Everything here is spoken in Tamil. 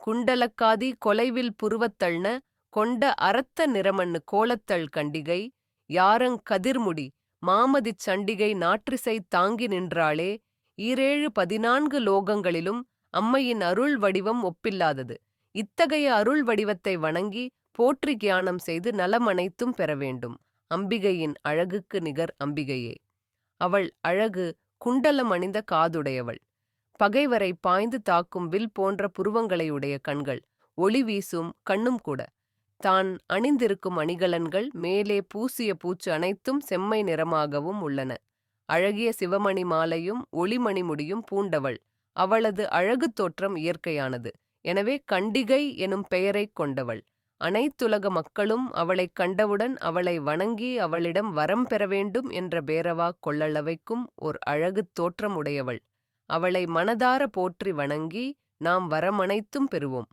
குண்டலக்காதி கொலைவில் புருவத்தள்ன கொண்ட அரத்த நிறமண்ணு கோலத்தள் கண்டிகை யாரங் கதிர்முடி மாமதிச் சண்டிகை நாற்றிசை தாங்கி நின்றாளே ஈரேழு பதினான்கு லோகங்களிலும் அம்மையின் அருள் வடிவம் ஒப்பில்லாதது. இத்தகைய அருள் வடிவத்தை வணங்கி போற்றி கியானம் செய்து நலமனைத்தும் பெற வேண்டும். அம்பிகையின் அழகுக்கு நிகர் அம்பிகையே. அவள் அழகு குண்டலம் அணிந்த காதுடையவள். பகைவரை பாய்ந்து தாக்கும் வில் போன்ற புருவங்களையுடைய கண்கள் ஒளி வீசும் கண்ணும் கூட. தான் அணிந்திருக்கும் அணிகலன்கள் மேலே பூசிய பூச்சு அனைத்தும் செம்மை நிறமாகவும் உள்ளன. அழகிய சிவமணி மாலையும் ஒளிமணி முடியும் பூண்டவள். அவளது அழகு தோற்றம் இயற்கையானது. எனவே கண்டிகை எனும் பெயரைக் கொண்டவள். அனைத்துலக மக்களும் அவளைக் கண்டவுடன் அவளை வணங்கி அவளிடம் வரம் பெற வேண்டும் என்ற பேரவா கொள்ளளவைக்கும் ஓர் அழகு தோற்றம் உடையவள். அவளை மனதார போற்றி வணங்கி நாம் வரமனைத்தும் பெறுவோம்.